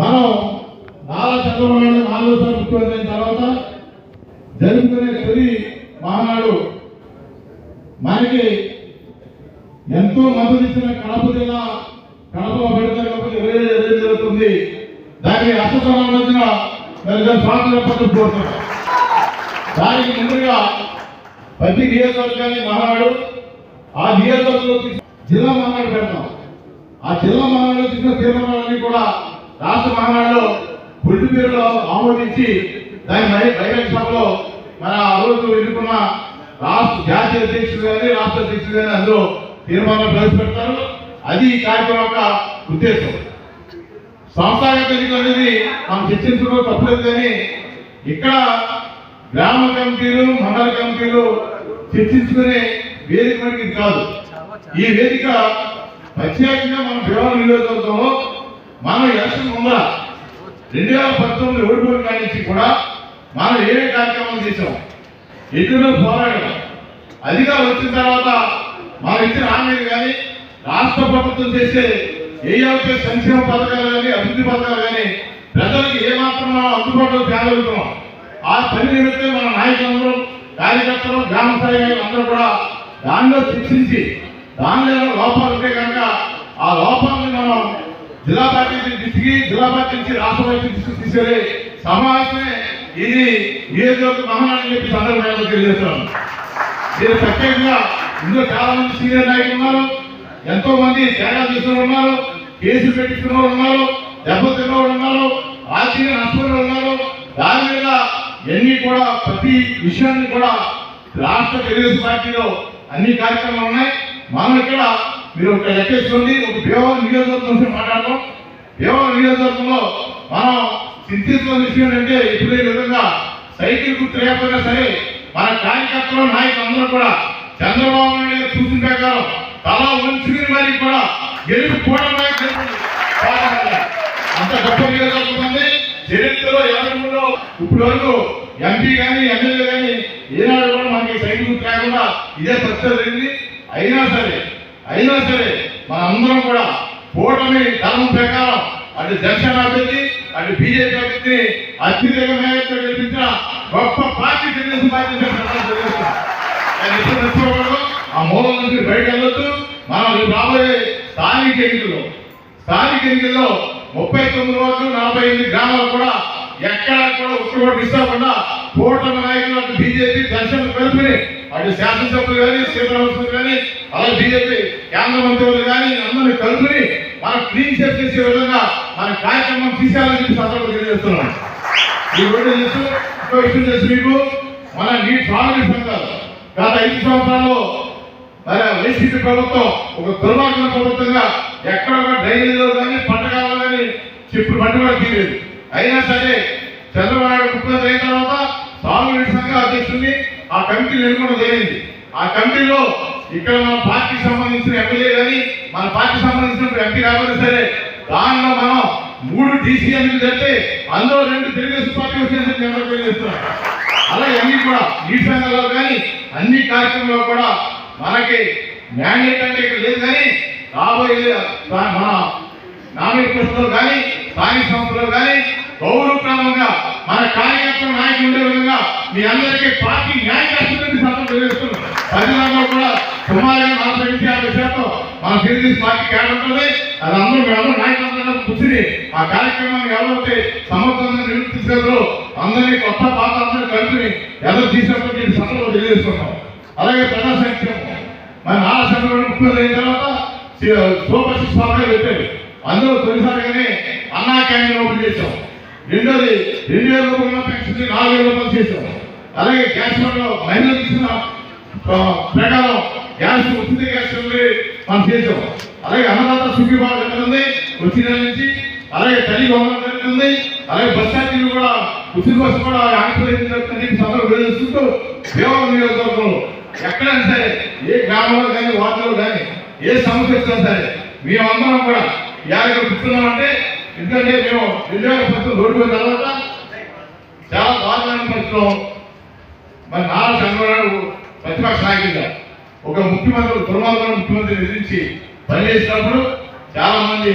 మనం నారా చంద్రబాబు నాయుడు నాలుగోసారి ముఖ్యమంత్రి తర్వాత జరుగుతున్న తొలి మహానాడు మనకి ఎంతో మద్దతిచ్చిన కడప జిల్లా కడప పెడతారు కాబట్టి ఇరవై ఏడు జరుగుతుంది. దానికి అసలు సంబంధించిన స్వాతంత్ర పద్ధతి దానికి ముందుగా ప్రతి నియోజకవర్గాన్ని మహానాడు ఆ నియోజకవర్గంలో జిల్లా మహానాడు పెడతాం. ఆ జిల్లా మహానాడులో తీసిన తీర్మానాలన్నీ కూడా రాష్ట్ర మహానాడులో పుట్టి పేరులో ఆమోదించి దాని బహి- బహిరంగ సభలో మన ఆ రోజు ఎన్నుకున్న రాష్ట్ర జాతీయ అధ్యక్షుడు కానీ రాష్ట్ర అధ్యక్షుడు కానీ అందులో తీర్మానాలు ప్రవేశపెడతారు. అది ఈ కార్యక్రమం యొక్క ఉద్దేశం. సంస్థాగత ఎన్నికలు అనేది మనం చర్చించడం తప్పలేదు కానీ ఇక్కడ గ్రామ కమిటీలు మండల కమిటీలు చర్చించుకునే వేదిక మనకి కాదు. ఈ వేదిక ప్రత్యేకంగా మన భీమవరం నియోజకవర్గంలో మనం ఎలక్షన్ ఉందా? రెండు వేల పంతొమ్మిది ఓడిపోయిన కాడి నుంచి కూడా మనం ఏ కార్యక్రమం చేసాం ఎన్నో పోరాడాం అదిగా వచ్చిన తర్వాత మనం ఇచ్చిన హామీలు కానీ రాష్ట్ర ప్రభుత్వం చేసే ఏ యొక్క సంక్షేమ పథకాలు కానీ అభివృద్ధి పథకాలు కానీ ప్రజలకు ఏమాత్రం మనం అందుబాటులో తేగలుగుతున్నాం. ఆ పని నిమిత్తం మన నాయకులందరూ కార్యకర్తలు గ్రామ స్థాయి అందరూ కూడా దానిలో శిక్షించి దానిలో లోపాలు ఉంటే కనుక ఆ లోపాలను మనం జిల్లా పార్టీ నుంచి జిల్లా పార్టీ నుంచి రాష్ట్ర పార్టీ దృష్టికి తీసుకెళ్ళే సమావేశమే ఇది నియోజకవర్గ మహానాడు చెప్పి సందర్భంగా తెలియజేస్తున్నాను నేను ప్రత్యేకంగా ఇందులో చాలా మంది సీనియర్ నాయకులు ఉన్నారు. ఎంతో మంది త్యాగాలు చేసిన ఉన్నారు. కేసులు పెట్టించిన వాళ్ళు ఉన్నారు. దెబ్బతిన్న వాళ్ళు ఉన్నారు. ఆర్థిక నష్టపోయిన ఉన్నారు. దాని మీద ఎన్ని కూడా ప్రతి విషయాన్ని కూడా రాష్ట్ర తెలుగుదేశం పార్టీలో అన్ని కార్యక్రమాలు ఉన్నాయి. మనం ఇక్కడ మీరు ఒక లెక్కేసుకోండి ఒక భీమవరం నియోజకవర్గం నుంచి మాట్లాడదాం. భీమవరం నియోజకవర్గంలో మనం చింతిస్తున్న విషయం ఏంటంటే ఇప్పుడు ఈ విధంగా సైకిల్ గుర్తు లేకపోయినా సరే మన కార్యకర్తలు నాయకులందరూ కూడా చంద్రబాబు నాయుడు గారు చూసిన ప్రకారం తల ఉంచుకుని మరి కూడా గెలుపు కూడా అంత గొప్ప నియోజకవర్గం చరిత్రలో ఎవరిలో ఇప్పటి వరకు ఎంపీ కానీ ఎమ్మెల్యే కానీ ఏనాడు కూడా మనకి సైకిల్ గుర్తు లేకుండా ఇదే పరిస్థితి జరిగింది. అయినా సరే అయినా సరే మన అందరం కూడా కూటమి ధర్మం ప్రకారం అటు జనసేన అభ్యర్థి అటు బీజేపీ అభ్యర్థిని అత్యధిక మేయర్తో గెలిపించిన గొప్ప పార్టీ తెలుగుదేశం పార్టీ తెలియజేస్తున్నా. ఆ మూలం నుంచి బయట వెళ్ళొద్దు మనం రాబోయే స్థానిక ఎన్నికల్లో స్థానిక ఎన్నికల్లో ముప్పై తొమ్మిది రోజులు నలభై ఎనిమిది గ్రామాలు కూడా ఎక్కడా కూడా ఉత్తర కూడా కూటమి నాయకులు అటు బీజేపీ దర్శనం కలుపుని అటు శాసనసభ్యులు కానీ సీతారామస్వామి కానీ అలాగే బీజేపీ కేంద్ర మంత్రులు కానీ అందరినీ కలుపుని మనం క్లీన్ సెట్ చేసే విధంగా మన కార్యక్రమం తీసేయాలని చెప్పి సందర్భంగా తెలియజేస్తున్నాం. ఈ రోజు తెలుసు ఇంకో విషయం తెలుసు మీకు మన నీటి సాగునీటి సంఘాలు. గత ఐదు సంవత్సరాల్లో మరి వైసీపీ ప్రభుత్వం ఒక దుర్మార్గం ప్రభుత్వంగా ఎక్కడ ఒక డ్రైనేజీలో కానీ పంటకాలలో కానీ చెప్పుడు పంట తీయలేదు. అయినా సరే చంద్రబాబు ముఖ్యమంత్రి అయిన తర్వాత సాగునీటి సంఘ అధ్యక్షుడిని ఆ కమిటీ నిర్మాణం జరిగింది. ఆ కమిటీలో ఇక్కడ మన పార్టీకి సంబంధించిన ఎమ్మెల్యే కానీ మన పార్టీకి సంబంధించిన ఎంపీ కాకపోతే సరే దానిలో మనం మూడు డీసీ ఎన్నికలు జరిగితే అందులో రెండు తెలుగుదేశం పార్టీ వచ్చిందని నేను తెలియజేస్తున్నాను అలాగే అన్ని కూడా నీటి సంఘాల్లో కానీ అన్ని కార్యక్రమాల్లో కూడా మనకి మ్యాండేట్ అంటే ఇక్కడ లేదు కానీ రాబోయే మన నామినీ కానీ స్థానిక సంస్థలో కానీ గౌరవప్రదంగా మన కార్యకర్తల నాయకులు ఉండే విధంగా మీ అందరికీ పార్టీ న్యాయం చేస్తుందని సంతం తెలియజేస్తున్నాం. ప్రజలందరూ కూడా సుమారుగా నలభై నుంచి యాభై శాతం మన తెలుగుదేశం పార్టీ కేడర్ ఉంటుంది అది అందరూ మేమందరూ నాయకులందరూ కూర్చుని ఆ కార్యక్రమాన్ని ఎవరైతే సమర్థంగా నిర్వర్తించారో అందరినీ కొత్త పాత అందరూ కలిపి ఎవరు తీసుకెళ్ళి సందర్భంలో తెలియజేస్తున్నాం. అలాగే ప్రజా సంక్షేమం. మరి నాలుగు సంఘాలు ముఖ్యమంత్రి అయిన తర్వాత సూపర్ సిక్స్ పథకాలు పెట్టారు అందులో తొలిసారిగానే అన్నా క్యాంటీన్ ఓపెన్ చేశాం. రెండోది రెండు వేల రూపాయల పెన్షన్ నాలుగు వేల రూపాయలు చేశాం. అలాగే గ్యాస్లో మహిళలు ఇచ్చిన ప్రకారం గ్యాస్ ఉచిత గ్యాస్ మనం చేసాం అలాగే అన్నదాత సుఖీభావ జరుగుతుంది వచ్చిన నుంచి. అలాగే తల్లి గవర్నమెంట్ జరుగుతుంది అలాగే బస్ ఛార్జీలు కూడా ఉచిత బస్సు కూడా ఆంధ్రప్రదేశ్ సందర్భం వేసుకుంటూ దేవాలయ నియోజకవర్గంలో ఎక్కడైనా సరే ఏ గ్రామంలో కానీ వార్డులో కానీ ఏ సమస్య వచ్చినా సరే మేమందరం కూడా యాభై కూర్చున్నామంటే ఎందుకంటే మేము రెండు వేల పంతొమ్మిది రోడ్డు తర్వాత చాలా దారుణమైన పరిస్థితులు మరి నారా చంద్రబాబు ప్రతిపక్ష నాయకుడిగా ఒక ముఖ్యమంత్రి దుర్మార్గం ముఖ్యమంత్రి ఎదిరించి పనిచేసినప్పుడు చాలా మంది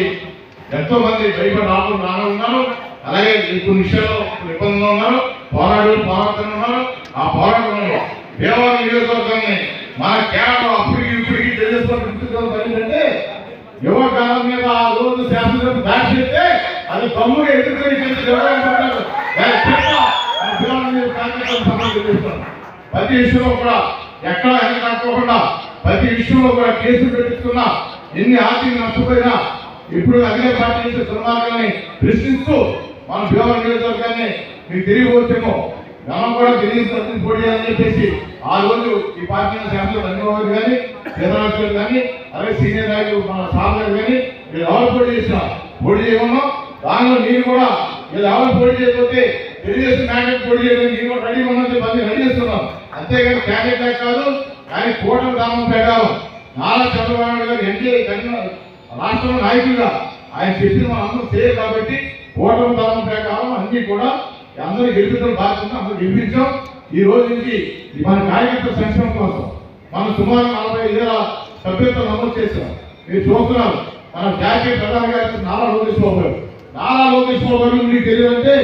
ఎంతో మంది భయపడి రాకుండా రాను ఉన్నారు. అలాగే కొన్ని విషయాల్లో ఇబ్బందులు ఉన్నారు. పోరాడు పోరాడుతూ ఉన్నారు. ఆ పోరాటంలో దేవాలయ నియోజకవర్గాన్ని మన కేవలం అప్పటికి ఇప్పటికి తెలుసుకోవాలి ఏంటంటే యువకాలం చెత్త మన దేవాలయ నియోజకవర్గానికి సంబంధించి తెలుస్తున్నాం. ప్రతి ఇష్యూలో కూడా ఎక్కడ వెనక తగ్గకుండా ప్రతి ఇష్యూలో కూడా కేసులు పెట్టించుకున్నా ఎన్ని ఆర్థిక నష్టపోయినా ఇప్పుడు అదే పార్టీ నుంచి దుర్మార్గాన్ని ప్రశ్నిస్తూ మన భీమవరం నియోజకవర్గాన్ని మీకు తిరిగి వచ్చేమో మనం కూడా తెలియజేసి పోటీ చేయాలని చెప్పేసి ఆ రోజు ఈ పార్టీ శాసన రంగబాబు కానీ చంద్రబాబు గారు కానీ అలాగే సీనియర్ నాయకులు మన సార్ గారు కానీ మీరు ఎవరు పోటీ చేసినా పొడి చేయమన్నా. దానిలో నేను కూడా మీరు ఎవరు పొడి చేయకపోతే తెలుగుదేశం క్యాండిడేట్ పొడి చేయడానికి నేను కూడా రెడీ ఉన్నది చెప్పి రెడీ చేస్తున్నాం. అంతేగాని క్యాండిడేట్ కాదు కానీ కూటమి దానం ప్రకారం నారా చంద్రబాబు నాయుడు గారు ఎన్డీఏ కలిగిన రాష్ట్ర నాయకులుగా ఆయన చెప్పిన మనం అందరం చేయరు కాబట్టి కూటమి దానం ప్రకారం అన్ని కూడా అందరూ గెలిపించడం బాధ్యత అందరూ గెలిపించాం ఈ రోజు నుంచి మన కార్యకర్త సంక్షేమం కోసం మనం సుమారు నలభై ఐదు వేల సభ్యత్వం నమోదు చేసాం మీరు చూస్తున్నారు. మన జాతీయ ప్రధాని గారు నారా లోకేష్ బాబు గారు. నారా లోకేష్ బాబు గారు మీకు తెలియదంటే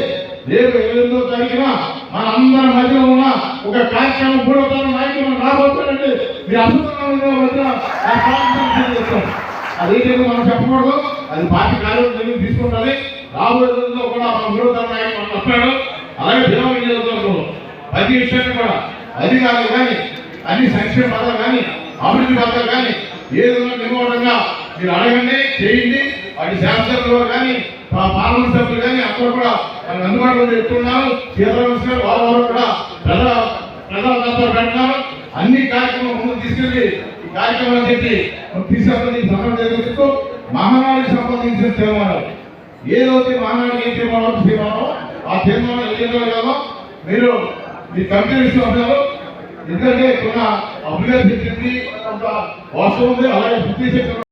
రేపు ఎనిమిదో తారీఖున మన అందరి మధ్యలో ఉన్న ఒక కార్యక్రమం మూడో నాయకులు మనం రాబోతారంటే మీరు అసలు మధ్య ఆ అదేంటంటే మనం చెప్పకూడదు? అది పార్టీ కార్యక్రమం తీసుకుంటుంది. రాబోయే రోజుల్లో కూడా మన మూడో నాయకులు మనం వస్తాడు. అలాగే దేవాలయ నియోజకవర్గంలో ప్రతి విషయాన్ని కూడా అధికారులు కానీ అన్ని సంక్షేమ పదాలు కానీ అభివృద్ధి పదాలు కానీ ఏదైనా నిలవడంగా మీరు అడగండి చేయండి. అటు శాసనసభలో కానీ పార్లమెంట్ సభ్యులు కానీ అక్కడ కూడా మనకు అందుబాటులో చెప్తున్నారు. సీతారామకృష్ణ వారు వారు కూడా ప్రజల ప్రజల దత్తాలు పెడుతున్నారు. అన్ని కార్యక్రమాలు ముందు తీసుకెళ్ళి ఈ కార్యక్రమాలు చెప్పి తీసుకెళ్ళి సమయం జరిగిస్తూ మహానాడికి సంబంధించిన తీర్మానాలు. ఏదైతే మహానాడికి ఏ తీర్మానం తీర్మానం ఆ తీర్మానం ఏదో కాదో మీరు మీ కమిటీ విషయంలో ఎందుకంటే కొన్న అభివృద్ధి చెంది కొంత వాస్తవం ఉంది. అలాగే వృత్తి శక్తి